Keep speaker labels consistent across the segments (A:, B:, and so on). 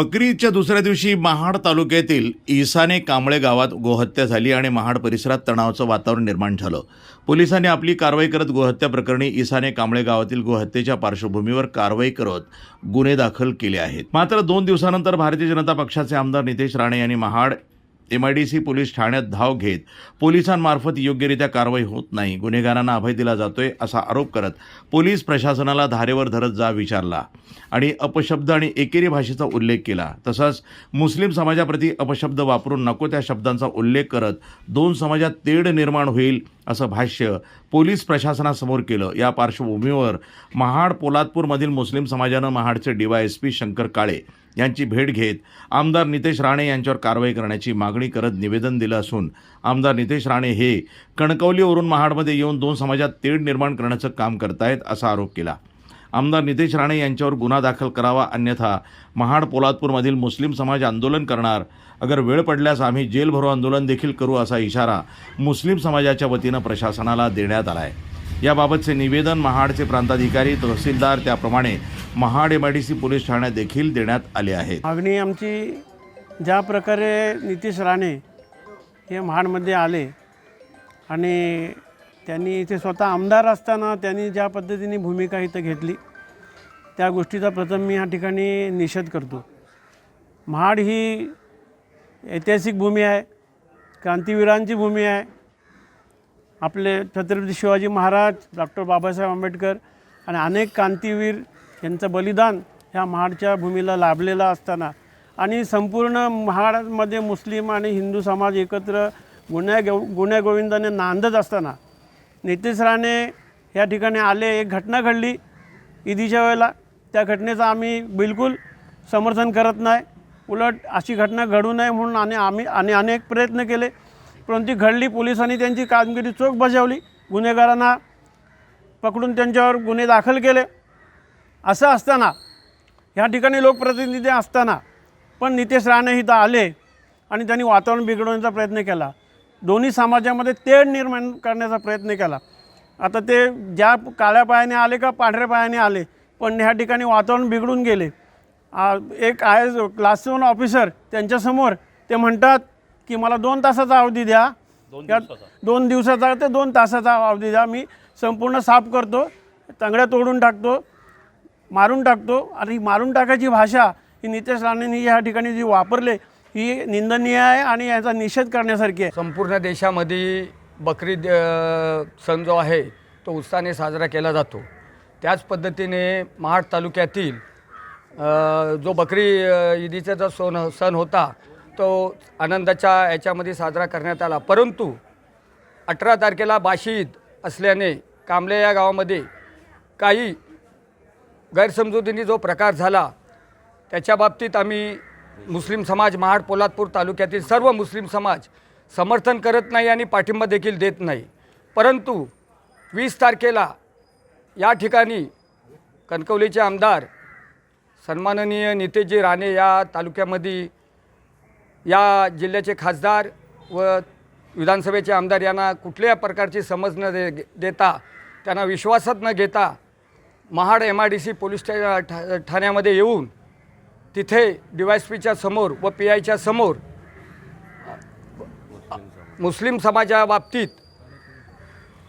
A: बकरीच्या दुसऱ्या दिवशी महाड तालुक्यातील इसाने कांबळे गावात गोहत्या झाली आणि महाड परिसरात तणावाचं वातावरण निर्माण झालं. पोलिसांनी आपली कारवाई करत गोहत्या प्रकरणी इसाने कांबळे गावातील गोहत्येच्या पार्श्वभूमीवर कारवाई करत गुन्हे दाखल केले आहेत. मात्र दोन दिवसानंतर भारतीय जनता पक्षाचे आमदार नितेश राणे यांनी Mahad M I D C police ठाण्यात धाव घेत पोलिसांमार्फत योग्यरित्या कारवाई होत नाही. गुन्हेगारांना अभय दिला जातोय असा आरोप करत पोलीस प्रशासनाला धारेवर धरत जा विचारला आणि अपशब्द आणि एकेरी भाषेचा उल्लेख केला. तसंच मुस्लिम समाजाप्रती अपशब्द वापरून नको त्या शब्दांचा उल्लेख करत दोन समाजात तेढ निर्माण होईल असं भाष्य पोलीस प्रशासनासमोर केलं. या पार्श्वभूमीवर महाड पोलादपूरमधील मुस्लिम समाजानं महाडचे डीवायएसपी शंकर काळे यांची भेट घेत आमदार नितेश राणे यांच्यावर कारवाई करण्याची मागणी करत निवेदन दिलं असून आमदार नितेश राणे हे कणकवलीवरून महाडमध्ये येऊन दोन समाजात तेढ निर्माण करण्याचं काम करतायत असा आरोप केला. आमदार नितेश राणे यांच्यावर गुन्हा दाखल करावा अन्यथा महाड पोलादपूरमधील मुस्लिम समाज आंदोलन करणार. अगर वेळ पडल्यास आम्ही जेल भरो आंदोलन देखील करू असा इशारा मुस्लिम समाजाच्या वतीनं प्रशासनाला देण्यात आला आहे याबाबतचे निवेदन महाडचे प्रांताधिकारी तहसीलदार त्याप्रमाणे महाड एबाय डी सी पोलीस ठाण्यात देखील देण्यात आले आहे
B: मागणी आमची ज्या प्रकारे नितीश राणे हे महाडमध्ये आले आणि त्यांनी इथे स्वतः आमदार असताना त्यांनी ज्या पद्धतीने भूमिका इथं घेतली त्या गोष्टीचा प्रथम मी या ठिकाणी निषेध करतो. महाड ही ऐतिहासिक भूमी आहे क्रांतीवीरांची भूमी आहे. आपले छत्रपती शिवाजी महाराज डॉक्टर बाबासाहेब आंबेडकर आणि अनेक क्रांतीवीर यांचं बलिदान ह्या महाडच्या भूमीला लाभलेलं असताना आणि संपूर्ण महाडमध्ये मुस्लिम आणि हिंदू समाज एकत्र गुण्या गो गुण्यागोविंदाने नांदत असताना नितेश राणे या ठिकाणी आले एक घटना घडली ईदीच्या वेळेला. त्या घटनेचं आम्ही बिलकुल समर्थन करत नाही. उलट अशी घटना घडू नये म्हणून आणि आम्ही आणि अनेक प्रयत्न केले. परंतु ती घडली पोलिसांनी त्यांची कामगिरी चोख बजावली. गुन्हेगारांना पकडून त्यांच्यावर गुन्हे दाखल केले. असं असताना ह्या ठिकाणी लोकप्रतिनिधी असताना पण नितेश राणे इथं आले आणि त्यांनी वातावरण बिघडवण्याचा प्रयत्न केला. दोन्ही समाजामध्ये तेढ निर्माण करण्याचा प्रयत्न केला. आता ते ज्या काळ्या पायाने आले का पांढऱ्या पायाने आले पण ह्या ठिकाणी वातावरण बिघडून गेले. आ, एक आहे क्लास वन ऑफिसर त्यांच्यासमोर ते म्हणतात की मला दोन तासाचा अवधी द्या. दोन दिवसाचा. ते दोन तासाचा अवधी द्या. मी संपूर्ण साफ करतो तंगड्या तोडून टाकतो मारून टाकतो. आणि मारून टाकायची भाषा ही नितेश राणेंनी या ठिकाणी जी वापरले ही निंदनीय आहे आणि याचा निषेध करण्यासारखी आहे.
C: संपूर्ण देशामध्ये बकरी सण जो आहे तो उत्साहाने साजरा केला जातो. त्याच पद्धतीने महाड तालुक्यातील जो बकरी ईदीचा जो सण सण होता तो आनंदाच्या याच्यामध्ये साजरा करण्यात आला. परंतु अठरा तारखेला बाशीद असल्याने कांबले या गावामध्ये काही गैरसमजुतीने जो प्रकार झाला त्याच्या बाबतीत आम्ही मुस्लिम समाज महाड पोलादपूर तालुक्यातील सर्व मुस्लिम समाज समर्थन करत नाही आणि पाठिंबा देखील देत नाही. परंतु वीस तारखेला या ठिकाणी कणकवलीचे आमदार सन्माननीय नितेशजी राणे या तालुक्यामध्ये या जिल्ह्याचे खासदार व विधानसभेचे आमदार यांना कुठल्याही प्रकारची समज न दे देता त्यांना विश्वासात न घेता Mahad M I D C police ठाण्यामध्ये येऊन तिथे डी वाय पीच्या समोर व पी आयच्या समोर मुस्लिम समाजा बाबतीत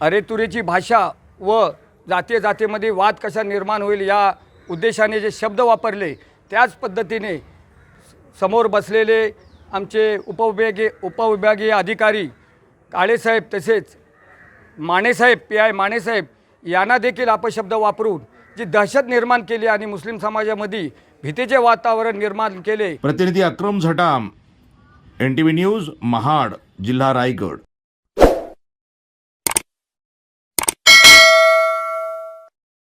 C: अरेतुरेची भाषा व जातीय जातीमध्ये वाद कसा निर्माण होईल या उद्देशाने जे शब्द वापरले त्याच पद्धतीने समोर बसलेले आमचे उपविभागीय उपविभागीय अधिकारी काळेसाहेब तसेच मानेसाहेब पी आय मानेसाहेब यांना देखील अपशब्द वापरून जी दहशत निर्माण केली आणि मुस्लिम समाजामध्ये भीतीचे वातावरण निर्माण केले.
A: प्रतिनिधी Akram Jhatam N T V news Mahad जिल्हा रायगड.